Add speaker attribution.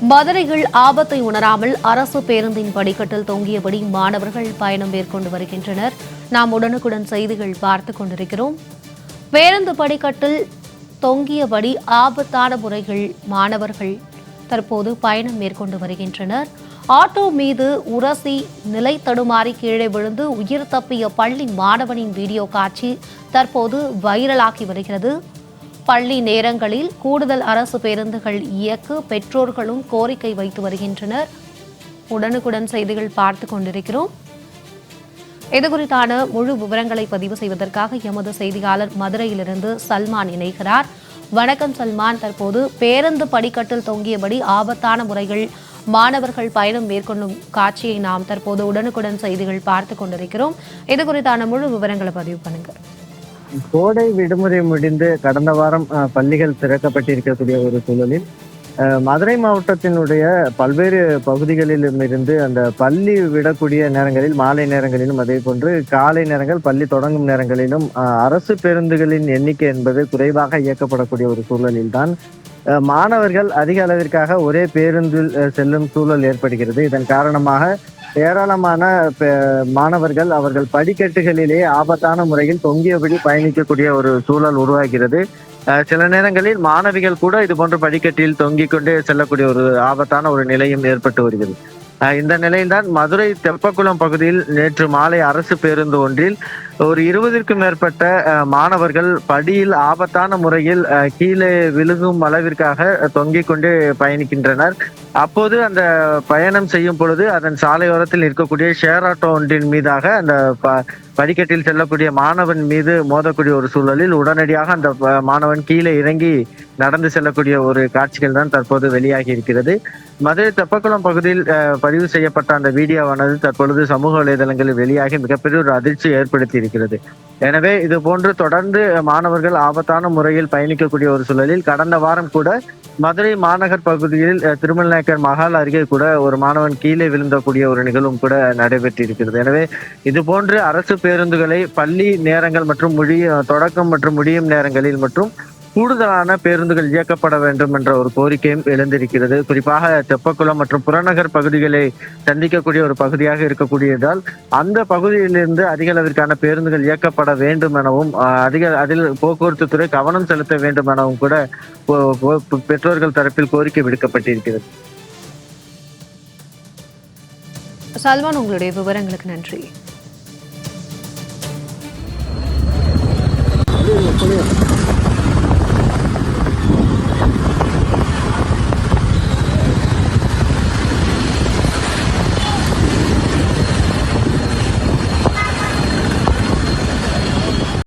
Speaker 1: மதுரையில் ஆபத்தை உணராமல் அரசு பேருந்தின் படிக்கட்டில் தொங்கியபடி மாணவர்கள் பயணம் மேற்கொண்டு வருகின்றனர். நாம் உடனுக்குடன் செய்திகள் பார்த்துக் கொண்டிருக்கிறோம். பேருந்து படிக்கட்டில் தொங்கியபடி ஆபத்தான முறைகள் மாணவர்கள் தற்போது பயணம் மேற்கொண்டு வருகின்றனர். ஆட்டோ மீது உரசி நிலை தடுமாறி கீழே விழுந்து உயிர் தப்பிய பள்ளி மாணவனின் வீடியோ காட்சி தற்போது வைரலாகி வருகிறது. பள்ளி நேரங்களில் கூடுதல் அரசு பேருந்துகள் இயக்க பெற்றோர்களும் கோரிக்கை வைத்து வருகின்றனர். உடனுக்குடன் செய்திகள் பார்த்து கொண்டிருக்கிறோம். இது குறித்தான முழு விவரங்களை பதிவு செய்வதற்காக எமது செய்தியாளர் மதுரையிலிருந்து சல்மான் இணைகிறார். வணக்கம் சல்மான். தற்போது பேருந்து படிக்கட்டில் தொங்கியபடி ஆபத்தான முறைகள் மாணவர்கள் பயணம் மேற்கொள்ளும் காட்சியை நாம் தற்போது உடனுக்குடன் செய்திகள் பார்த்து கொண்டிருக்கிறோம். இது குறித்தான முழு விவரங்களை பதிவு பண்ணுங்கள்.
Speaker 2: கோடை விடுமுறை முடிந்து கடந்த வாரம் பள்ளிகள் திறக்கப்பட்டிருக்கக்கூடிய ஒரு சூழலில் மதுரை மாவட்டத்தினுடைய பல்வேறு பகுதிகளிலும் இருந்து அந்த பள்ளி விடக்கூடிய நேரங்களில் மாலை நேரங்களிலும் அதே போன்று காலை நேரங்கள் பள்ளி தொடங்கும் நேரங்களிலும் அரசு பேருந்துகளின் எண்ணிக்கை என்பது குறைவாக இயக்கப்படக்கூடிய ஒரு சூழலில் தான் மாணவர்கள் அதிக அளவிற்காக ஒரே பேருந்தில் அஹ், செல்லும் சூழல் ஏற்படுகிறது. இதன் காரணமாக ஏராளமான பெ- மாணவர்கள் அவர்கள் படிக்கட்டுகளிலே ஆபத்தான முறையில் தொங்கியபடி பயணிக்கக்கூடிய ஒரு சூழல் உருவாகிறது. சில நேரங்களில் மாணவிகள் கூட இது போன்ற படிக்கட்டில் தொங்கிக் கொண்டே செல்லக்கூடிய ஒரு ஆபத்தான ஒரு நிலையும் ஏற்பட்டு வருகிறது. அஹ் இந்த நிலையில்தான் மதுரை தெப்பக்குளம் பகுதியில் நேற்று மாலை அரசு பேருந்து ஒன்றில் ஒரு இருபதிற்கும் மேற்பட்ட மாணவர்கள் படியில் ஆபத்தான முறையில் கீழே விழுகும் அளவிற்காக தொங்கிக் கொண்டு பயணிக்கின்றனர். அப்போது அந்த பயணம் செய்யும் பொழுது அதன் சாலையோரத்தில் இருக்கக்கூடிய ஷேர் ஆட்டோ ஒன்றின் மீதாக அந்த ப- படிக்கட்டில் செல்லக்கூடிய மாணவன் மீது மோதக்கூடிய ஒரு சூழலில் உடனடியாக அந்த மாணவன் கீழே இறங்கி நடந்து செல்லக்கூடிய ஒரு காட்சிகள் தான் தற்போது வெளியாகி இருக்கிறது. மதுரை தெப்பக்குளம் பகுதியில் பதிவு செய்யப்பட்ட அந்த வீடியோவானது தற்பொழுது சமூக வலைதளங்களில் வெளியாகி மிகப்பெரிய ஒரு அதிர்ச்சி ஏற்படுத்தி இருக்கிறது. எனவே இது போன்று தொடர்ந்து மாணவர்கள் ஆபத்தான முறையில் பயணிக்கக்கூடிய ஒரு சூழலில் கடந்த வாரம் கூட மதுரை மாநகர் பகுதியில் திருமலை திருமல்நாயக்கர் மகால் அருகே கூட ஒரு மாணவன் கீழே விழுந்தக்கூடிய ஒரு நிகழ்வும் கூட நடைபெற்றிருக்கிறது. எனவே இது போன்று அரசு பேருந்துகளை பள்ளி நேரங்கள் மற்றும் முடிய தொடக்கம் மற்றும் முடியும் நேரங்களில் மற்றும் கூடுதலான பேருந்துகள் இயக்கப்பட வேண்டும் என்ற ஒரு கோரிக்கையும் எழுந்திருக்கிறது. குறிப்பாக தெப்பக்குளம் மற்றும் புறநகர் பகுதிகளை சந்திக்கக்கூடிய ஒரு பகுதியாக இருக்கக்கூடியதால் அந்த பகுதியிலிருந்து அதிக அளவிற்கான பேருந்துகள் இயக்கப்பட வேண்டும் எனவும் அஹ், அதிக அதில் போக்குவரத்து துறை கவனம் செலுத்த வேண்டும் எனவும் கூட பெற்றோர்கள் தரப்பில் கோரிக்கை விடுக்கப்பட்டிருக்கிறது.
Speaker 1: சல்மான் உங்களுடைய விவரங்களுக்கு நன்றி.